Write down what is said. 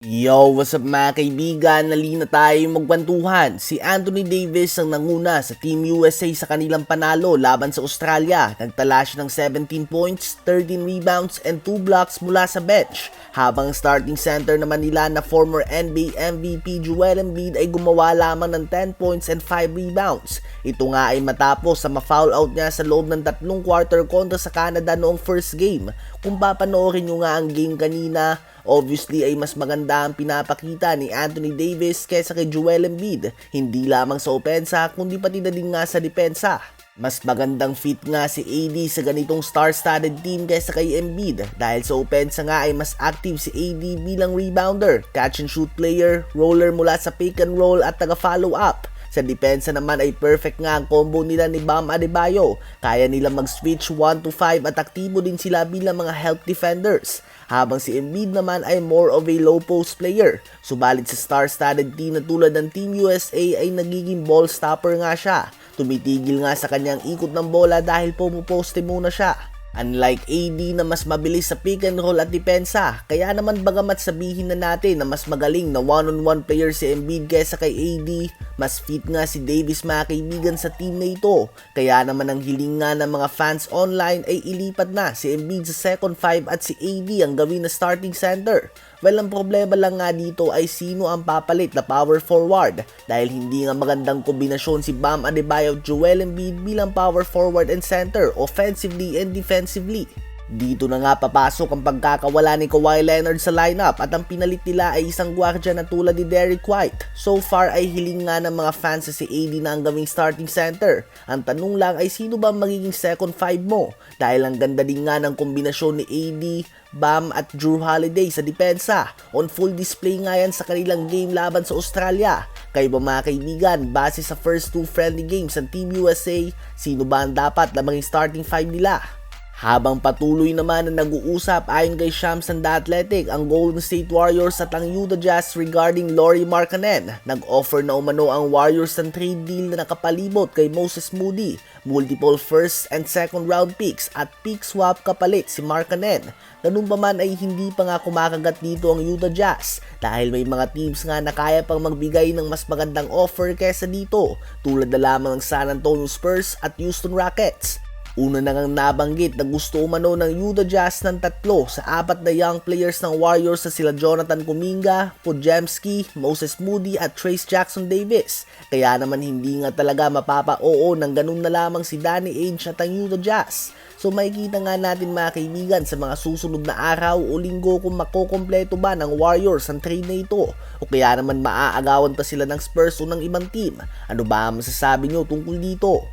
Yo, what's up mga kaibigan? Nalina tayo magkwentuhan. Si Anthony Davis ang nanguna sa Team USA sa kanilang panalo laban sa Australia. Nagtala siya ng 17 points, 13 rebounds, and 2 blocks mula sa bench. Habang starting center naman nila na former NBA MVP Joel Embiid ay gumawa lamang ng 10 points and 5 rebounds. Ito nga ay matapos sa ma-foul out niya sa loob ng tatlong quarter kontra sa Canada noong first game. Kung papanoorin nyo nga ang game kanina, Obviously ay mas maganda ang pinapakita ni Anthony Davis kaysa kay Joel Embiid, hindi lamang sa opensa kundi pati na din nga sa depensa. Mas magandang fit nga si AD sa ganitong star-studded team kaysa kay Embiid dahil sa opensa nga ay mas active si AD bilang rebounder, catch and shoot player, roller mula sa pick and roll at taga-follow up. Sa depensa naman ay perfect nga ang combo nila ni Bam Adebayo. Kaya nila mag-switch 1 to 5 at aktibo din sila bilang mga help defenders. Habang si Embiid naman ay more of a low post player. Subalit sa star-studded team na tulad ng Team USA ay nagiging ball stopper nga siya. Tumitigil nga sa kanyang ikot ng bola dahil pumuposte muna siya. Unlike AD na mas mabilis sa pick and roll at depensa, kaya naman bagamat sabihin na natin na mas magaling na one-on-one player si Embiid kaysa kay AD, mas fit nga si Davis mga kaibigan sa team na ito. Kaya naman ang hiling nga ng mga fans online ay ilipat na si Embiid sa second five at si AD ang gawin na starting center. Well, ang problema lang nga dito ay sino ang papalit na power forward dahil hindi nga magandang kombinasyon si Bam Adebayo at Joel Embiid bilang power forward and center offensively and defensively. Dito na nga papasok ang pagkakawala ni Kawhi Leonard sa lineup at ang pinalit nila ay isang gwardya na tulad ni Derrick White. So far ay hiling nga ng mga fans sa si AD na ang gawing starting center. Ang tanong lang ay sino ba ang magiging second five mo? Dahil ang ganda din nga ng kombinasyon ni AD, Bam at Drew Holiday sa depensa. On full display nga yan sa kanilang game laban sa Australia. Kayo ba mga kaibigan, base sa first two friendly games ng Team USA, sino ba ang dapat na maging starting five nila? Habang patuloy naman na nag-uusap ayon kay Shams and The Athletic ang Golden State Warriors at ang Utah Jazz regarding Laurie Markkanen. Nag-offer na umano ang Warriors ng trade deal na nakapalibot kay Moses Moody, multiple first and second round picks at pick swap kapalit si Markkanen. Ganun pa man ay hindi pa nga kumakagat dito ang Utah Jazz dahil may mga teams nga na kaya pang magbigay ng mas magandang offer kesa dito tulad na lamang ng San Antonio Spurs at Houston Rockets. Una na ngang nabanggit na gusto umano ng Utah Jazz ng tatlo sa apat na young players ng Warriors na sila Jonathan Kuminga, Podziemski, Moses Moody at Trace Jackson Davis. Kaya naman hindi nga talaga mapapa-oo ng ganun na lamang si Danny Ainge at ang Utah Jazz. So makikita nga natin mga kaibigan sa mga susunod na araw o linggo kung makokompleto ba ng Warriors ang trade na ito o kaya naman maaagawan pa sila ng Spurs o ng ibang team. Ano ba ang masasabi nyo tungkol dito?